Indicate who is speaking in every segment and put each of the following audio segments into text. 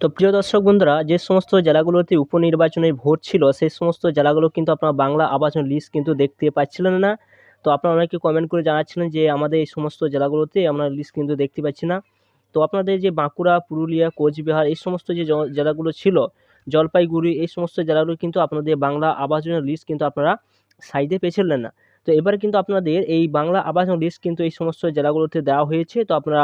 Speaker 1: তো প্রিয় দর্শক বন্ধুরা, যে সমস্ত জেলাগুলোতে উপনির্বাচনের ভোট ছিল, সেই সমস্ত জেলাগুলো কিন্তু আপনার বাংলা আবাসন লিস্ট কিন্তু দেখতে পাচ্ছিলেন না। তো আপনারা অনেকে কমেন্ট করে জানাচ্ছিলেন যে, আমাদের এই সমস্ত জেলাগুলোতে আমরা লিস্ট কিন্তু দেখতে পাচ্ছি না। তো আপনাদের যে বাঁকুড়া, পুরুলিয়া, কোচবিহার, এই সমস্ত যে জেলাগুলো ছিল, জলপাইগুড়ি, এই সমস্ত জেলাগুলো কিন্তু আপনাদের বাংলা আবাসনের লিস্ট কিন্তু আপনারা সাইডে পেয়েছিলেন না। তো এবার কিন্তু আপনাদের এই বাংলা আবাসন লিস্ট কিন্তু এই সমস্ত জেলাগুলোতে দেওয়া হয়েছে। তো আপনারা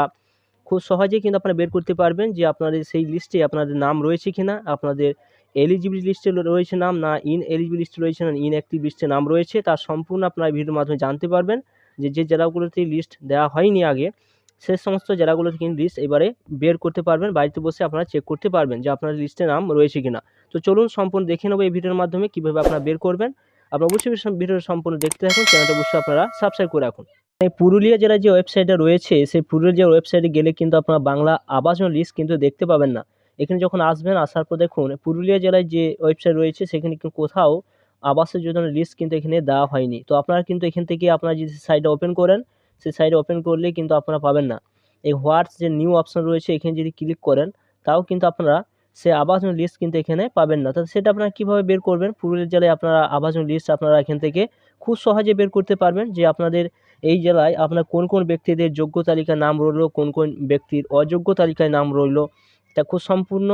Speaker 1: খুব সহজেই কিন্তু আপনারা বের করতে পারবেন যে আপনাদের সেই লিস্টে আপনাদের নাম রয়েছে কি না আপনাদের এলিজিবল লিস্টে রয়েছে নাম না ইন এলিজিবল লিস্টে রয়েছে না ইন অ্যাক্টিভ লিস্টে নাম রয়েছে তার সম্পূর্ণ আপনারা ভিডিওর মাধ্যমে জানতে পারবেন যে যে জেলাগুলোতে লিস্ট দেওয়া হয়নি আগে, সে সমস্ত জেলাগুলোতে কিন্তু লিস্ট এবারে বের করতে পারবেন, বাড়িতে বসে আপনারা চেক করতে পারবেন যে আপনার লিস্টে নাম রয়েছে কি না তো চলুন সম্পূর্ণ দেখে নেব এই ভিডিওর মাধ্যমে কীভাবে আপনারা বের করবেন। আপনারা অবশ্যই ভিডিওর সম্পূর্ণ দেখতে থাকুন চ্যানেলটা অবশ্যই আপনারা সাবস্ক্রাইব করে রাখুন। এই পুরুলিয়া জেলার যে ওয়েবসাইটটা রয়েছে, সেই পুরুলিয়া ওয়েবসাইটে গেলে কিন্তু আপনারা বাংলা আবাসন লিস্ট কিন্তু দেখতে পাবেন না। এখানে যখন আসবেন, আসার পর দেখুন, পুরুলিয়া জেলায় যে ওয়েবসাইট রয়েছে, সেখানে কিন্তু কোথাও আবাসের জন্য লিস্ট কিন্তু এখানে দেওয়া হয়নি। তো আপনারা কিন্তু এখান থেকে আপনারা যদি সাইটটা ওপেন করেন, সেই সাইটে ওপেন করলে কিন্তু আপনারা পাবেন না। এই হোয়াটস যে নিউ অপশন রয়েছে, এখানে যদি ক্লিক করেন, তাও কিন্তু আপনারা সে আবাসন লিস্ট কিন্তু এখানে পাবেন না। তো সেটা আপনারা কীভাবে বের করবেন? পুরুলিয়া জেলায় আপনারা আবাসন লিস্ট আপনারা এখান থেকে খুব সহজে বের করতে পারবেন যে আপনাদের এই জেলায় আপনার কোন কোন ব্যক্তিদের যোগ্য তালিকায় নাম রইল, কোন কোন ব্যক্তির অযোগ্য তালিকায় নাম রইল তা খুব সম্পূর্ণ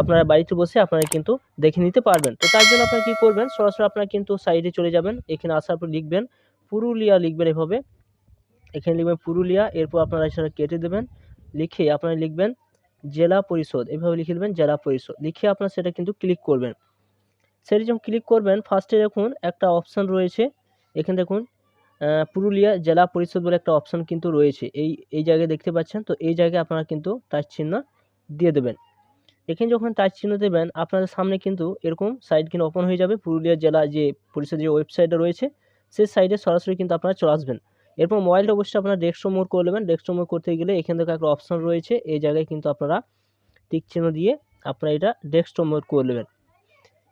Speaker 1: আপনারা বাড়িতে বসে আপনারা কিন্তু দেখে নিতে পারবেন। তো তার জন্য আপনারা কী করবেন? সরাসরি আপনারা কিন্তু সাইডে চলে যাবেন, এখানে আসার পর লিখবেন পুরুলিয়া লিখবেন এভাবে। এখানে লিখবেন পুরুলিয়া, এরপর আপনারা সেটা কেটে দেবেন, লিখে আপনারা লিখবেন জেলা পরিষদ, এভাবে লিখে দেবেন জেলা পরিষদ। লিখে আপনারা সেটা কিন্তু ক্লিক করবেন। সেটা যখন ক্লিক করবেন ফার্স্টে দেখুন একটা অপশান রয়েছে। এখানে দেখুন পুরুলিয়া জেলা পরিষদ বলে একটা অপশান কিন্তু রয়েছে। এই এই জায়গায় দেখতে পাচ্ছেন, তো এই জায়গায় আপনারা কিন্তু টাচ চিহ্ন দিয়ে দেবেন। এখানে যখন টাচ চিহ্ন দেবেন, আপনাদের সামনে কিন্তু এরকম সাইট কিন্তু ওপেন হয়ে যাবে। পুরুলিয়া জেলা যে পরিষদের যে ওয়েবসাইটটা রয়েছে, সেই সাইটে সরাসরি কিন্তু আপনারা চলে আসবেন। এরপর মোবাইলটা অবশ্যই আপনারা ডেস্কটপ মোড করে নেবেন। ডেস্কটপ মোড করতে গেলে এখান থেকে একটা অপশান রয়েছে। এই জায়গায় কিন্তু আপনারা টিক চিহ্ন দিয়ে আপনারা এটা ডেস্কটপ মোড করে নেবেন।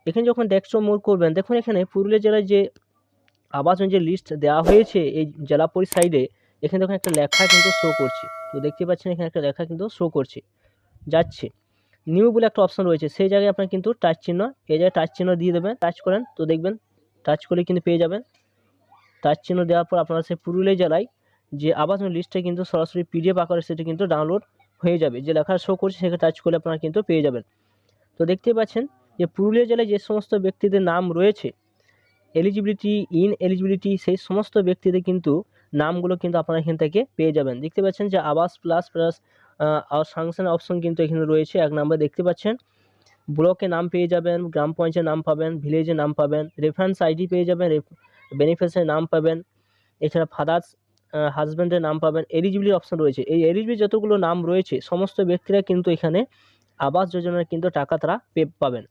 Speaker 1: এখানে যখন ডেস্কটপ মোড করবেন, দেখুন এখানে পুরুলিয়া জেলায় যে আবাসন যে লিস্ট দেওয়া হয়েছে এই জেলা পরিসাইডে এখানে দেখুন একটা লেখা কিন্তু শো করছে। তো দেখতে পাচ্ছেন এখানে একটা লেখা কিন্তু শো করছে। যাচ্ছে। নিউ বলে একটা অপশন রয়েছে। সেই জায়গায় আপনার কিন্তু টাচ চিহ্ন, এই জায়গায় টাচ চিহ্ন দিয়ে দেবেন। টাচ করেন, তো দেখবেন টাচ করলে কিন্তু পেয়ে যাবেন। টাচ চিহ্ন দেওয়ার পর আপনারা সেই পুরুলিয়া জেলায় যে আবাসন লিস্টটা কিন্তু সরাসরি পিডিএফ আকারে সেটা কিন্তু ডাউনলোড হয়ে যাবে। যে লেখা শো করছে সেখানে টাচ করলে আপনারা কিন্তু পেয়ে যাবেন। তো দেখতে পাচ্ছেন যে পুরুলিয়া জেলায় যে সমস্ত ব্যক্তিদের নাম রয়েছে এলিজিবিলিটি ইন এলিজিবিলিটি সেই সমস্ত ব্যক্তিদের কিন্তু নামগুলো কিন্তু আপনারা এখান থেকে পেয়ে যাবেন। দেখতে পাচ্ছেন যে আবাস প্লাস প্লাস সাংশন অপশন কিন্তু এখানে রয়েছে এক নাম্বার দেখতে পাচ্ছেন ব্লকে নাম পেয়ে যাবেন, গ্রাম পঞ্চায়েত নাম পাবেন ভিলেজে নাম পাবেন রেফারেন্স আইডি পেয়ে যাবেন বেনিফিসিয়ারি নাম পাবেন। এছাড়া ফাদার্স হাজব্যান্ডের নাম পাবেন। এলিজিবিলিটি অপশন রয়েছে। এই এলিজিবিলিটি যতগুলো নাম রয়েছে, সমস্ত ব্যক্তিরা কিন্তু এখানে আবাস যোজনার কিন্তু টাকা তারা পে, পাবেন।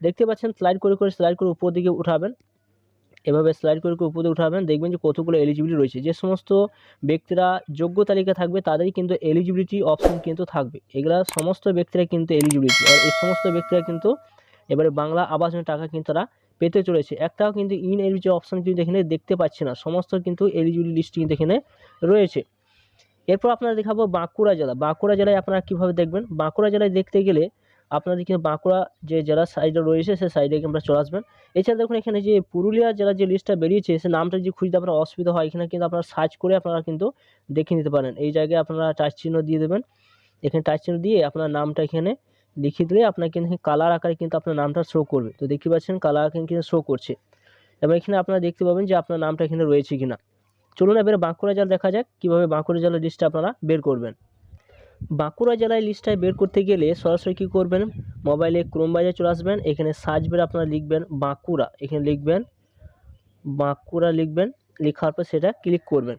Speaker 1: দেখতে পাচ্ছেন স্লাইড করে করে স্লাইড করে উপর দিকে উঠাবেন। এভাবে স্লাইড করে করে উপরে উঠাবেন, দেখবেন যে কতগুলো এলিজিবিলিটি রয়েছে। যে সমস্ত ব্যক্তিরা যোগ্য তালিকা থাকবে, তাদেরই কিন্তু এলিজিবিলিটি অপশন কিন্তু থাকবে। এগুলা সমস্ত ব্যক্তিরা কিন্তু এলিজিবিলিটি আর এই সমস্ত ব্যক্তিরা কিন্তু এবারে বাংলা আবাসনের টাকা কিন্তু তারা পেতে চলেছে। একটাও কিন্তু ইন এলিজিবল অপশন কিন্তু এখানে দেখতে পাচ্ছি না। সমস্ত কিন্তু এলিজিবিলিটি লিস্ট কিন্তু এখানে রয়েছে। এরপর আপনারা দেখাবো বাঁকুড়া জেলা। বাঁকুড়া জেলায় আপনারা কীভাবে দেখবেন? বাঁকুড়া জেলায় দেখতে গেলে আপনাদের কিন্তু বাঁকুড়া যে জেলার সাইডে রয়েছে সেই সাইডে আমরা চলে আসবেন। এছাড়া দেখুন এখানে যে পুরুলিয়া জেলার যে লিস্টটা বেরিয়েছে, সে নামটা যদি খুঁজতে আপনার অসুবিধা হয়, এখানে কিন্তু আপনারা সার্চ করে আপনারা কিন্তু দেখে নিতে পারেন। এই জায়গায় আপনারা টাচ চিহ্ন দিয়ে দেবেন। এখানে টাচ চিহ্ন দিয়ে আপনার নামটা এখানে লিখে দিলে আপনার কিন্তু কালার আকারে কিন্তু আপনার নামটা শো করবে। তো দেখতে পাচ্ছেন কালার আকারে কিন্তু শো করছে। এবং এখানে আপনারা দেখতে পাবেন যে আপনার নামটা এখানে রয়েছে কিনা। চলুন এবারে বাঁকুড়া জেলা দেখা যাক, কীভাবে বাঁকুড়া জেলার লিস্টটা আপনারা বের করবেন। বাঁকুড়া জেলায় লিস্টটায় বের করতে গেলে সরাসরি কী করবেন? মোবাইলে ক্রোম বাজারে চলে আসবেন, এখানে সার্চ বের আপনারা লিখবেন বাঁকুড়া। এখানে লিখবেন, বাঁকুড়া লিখবেন, লেখার পর সেটা ক্লিক করবেন।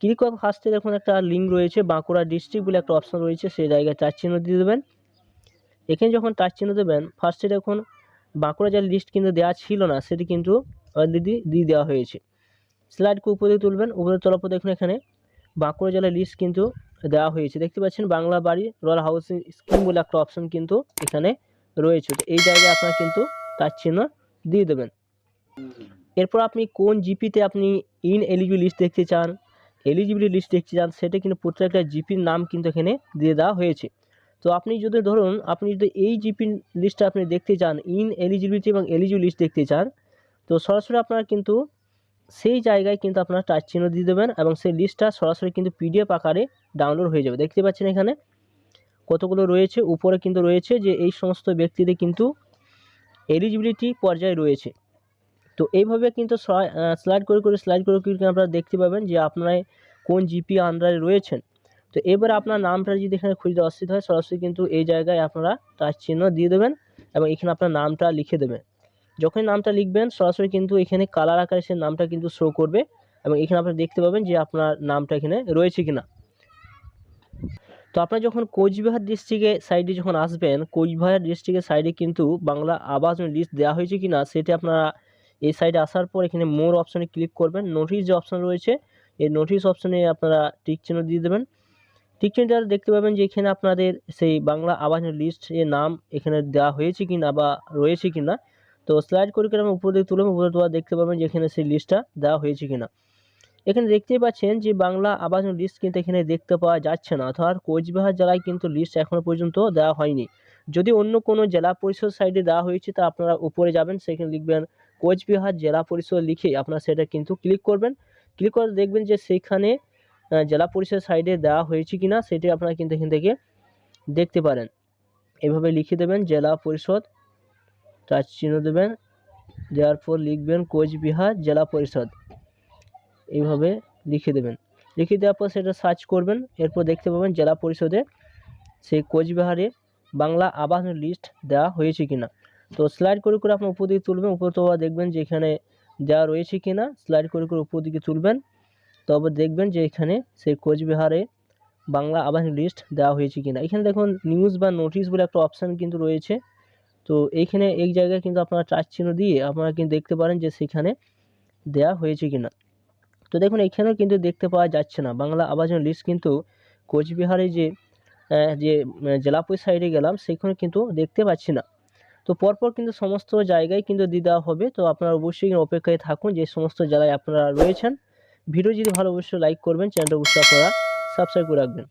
Speaker 1: ক্লিক করার ফার্স্টে দেখুন একটা লিঙ্ক রয়েছে, বাঁকুড়া ডিস্ট্রিক্ট বলে একটা অপশন রয়েছে, সেই জায়গায় চার চিহ্ন দিয়ে দেবেন। এখানে যখন টাচ চিহ্ন দেবেন ফার্স্টে দেখুন, বাঁকুড়া জেলার লিস্ট কিন্তু দেওয়া ছিল না, সেটি কিন্তু অলরেডি দিয়ে দেওয়া হয়েছে। স্লাইডকে উপরে তুলবেন, উপরে তোলার পর দেখুন এখানে বাঁকুড়া জেলার লিস্ট কিন্তু দেওয়া হয়েছে। দেখতে পাচ্ছেন, বাংলা বাড়ি রয়্যাল হাউসিং স্কিম বলে একটা অপশন কিন্তু এখানে রয়েছে। এই জায়গায় আপনারা কিন্তু তার চিহ্ন দিয়ে দেবেন। এরপর আপনি কোন জিপিতে আপনি ইন এলিজিবল লিস্ট দেখতে চান এলিজিবিলিটি লিস্ট দেখতে চান, সেটা কিন্তু প্রত্যেকটা জিপির নাম কিন্তু এখানে দিয়ে দেওয়া হয়েছে। তো আপনি যদি ধরুন, আপনি যদি এই জিপি লিস্টটা আপনি দেখতে চান ইন এলিজিবিলিটি এবং এলিজিবল লিস্ট দেখতে চান, তো সরাসরি আপনারা কিন্তু সেই জায়গায় কিন্তু আপনারা টাচ চিহ্ন দিয়ে দেবেন এবং সেই লিস্টটা সরাসরি কিন্তু পিডিএফ আকারে ডাউনলোড হয়ে যাবে। দেখতে পাচ্ছেন এখানে কতগুলো রয়েছে, উপরে কিন্তু রয়েছে যে এই সমস্ত ব্যক্তিদের কিন্তু এলিজিবিলিটি পর্যায়ে রয়েছে। তো এইভাবে কিন্তু স্লাইড করে করে স্লাইড করে করে কিন্তু আপনারা দেখতে পাবেন যে আপনারা কোন জিপি আন্ডারে রয়েছেন। তো এবারে আপনার নামটা যদি এখানে খুঁজতে অসুবিধা হয়, সরাসরি কিন্তু এই জায়গায় আপনারা তার চিহ্ন দিয়ে দেবেন এবং এখানে আপনার নামটা লিখে দেবেন। যখনই নামটা লিখবেন, সরাসরি কিন্তু এখানে কালার আকারে সে নামটা কিন্তু শো করবে এবং এখানে আপনারা দেখতে পাবেন যে আপনার নামটা এখানে রয়েছে কিনা। তো আপনারা যখন কোচবিহার ডিস্ট্রিক্টের সাইডে যখন আসবেন, কোচবিহার ডিস্ট্রিক্টের সাইডে কিন্তু বাংলা আবাস লিস্ট দেওয়া হয়েছে কিনা, সেটা আপনারা এই সাইডে আসার পর এখানে মোর অপশনে ক্লিক করবেন। নোটিশ যে অপশন রয়েছে, এই নোটিশ অপশনে আপনারা টিক চিহ্ন দিয়ে দেবেন। চিহ্ন দেওয়ার দেখতে পাবেন যে এখানে আপনাদের সেই বাংলা আবাস লিস্ট এর নাম এখানে দেওয়া হয়েছে কি না বা রয়েছে কি না তো স্লাইড করে করে আমি উপর দিকে উপরে তোলা দেখতে পাবেন যে এখানে সেই লিস্টটা দেওয়া হয়েছে কি না এখানে দেখতেই পাচ্ছেন যে বাংলা আবাস লিস্ট কিন্তু এখানে দেখতে পাওয়া যাচ্ছে না। অর্থাৎ কোচবিহার জেলায় কিন্তু লিস্ট এখনও পর্যন্ত দেওয়া হয়নি। যদি অন্য কোনো জেলা পরিষদ সাইডে দেওয়া হয়েছে তা আপনারা উপরে যাবেন, সেখানে লিখবেন কোচবিহার জেলা পরিষদ লিখে আপনারা সেটা কিন্তু ক্লিক করবেন। ক্লিক করে দেখবেন যে সেখানে জেলা পরিষদ সাইডে দেওয়া হয়েছে কিনা সেটি আপনারা কিন্তু এখান থেকে দেখতে পারেন। এভাবে লিখে দেবেন, জেলা পরিষদ টাচ চিহ্ন দেবেন, দেওয়ার পর লিখবেন কোচবিহার জেলা পরিষদ। এইভাবে লিখে দেবেন। লিখে দেওয়ার পর সেটা সার্চ করবেন, এরপর দেখতে পাবেন জেলা পরিষদে সেই কোচবিহারে বাংলা আবাস লিস্ট দেওয়া হয়েছে কিনা। তো স্লাইড করে করে আপনার উপর দিকে তুলবেন, উপর তো দেখবেন যে এখানে দেওয়া রয়েছে কিনা স্লাইড করে করে উপর দিকে তুলবেন। তবে দেখবেন যে এখানে সেই কোচবিহারে বাংলা আবাস লিস্ট দেওয়া হয়েছে কিনা। এখানে দেখুন নিউজ বা নোটিশ বলে একটা অপশান কিন্তু রয়েছে। তো এইখানে এই জায়গায় কিন্তু আপনারা টাচ চিহ্ন দিয়ে আপনারা কিন্তু দেখতে পারেন যে সেখানে দেওয়া হয়েছে কিনা। তো দেখুন এখানেও কিন্তু দেখতে পাওয়া যাচ্ছে না। বাংলা আবাস লিস্ট কিন্তু কোচবিহারে যে যে জেলা সাইডে গেলাম সেখানে কিন্তু দেখতে পাচ্ছি না। তো পরপর কিন্তু সমস্ত জায়গায় কিন্তু দিয়ে দেওয়া হবে। তো আপনারা অবশ্যই অপেক্ষায় থাকুন যে সমস্ত জেলায় আপনারা রয়েছেন। ভিডিও যদি ভালো অবশ্যই লাইক করবেন চ্যানেলটা অবশ্যই আপনারা সাবস্ক্রাইব করে রাখবেন।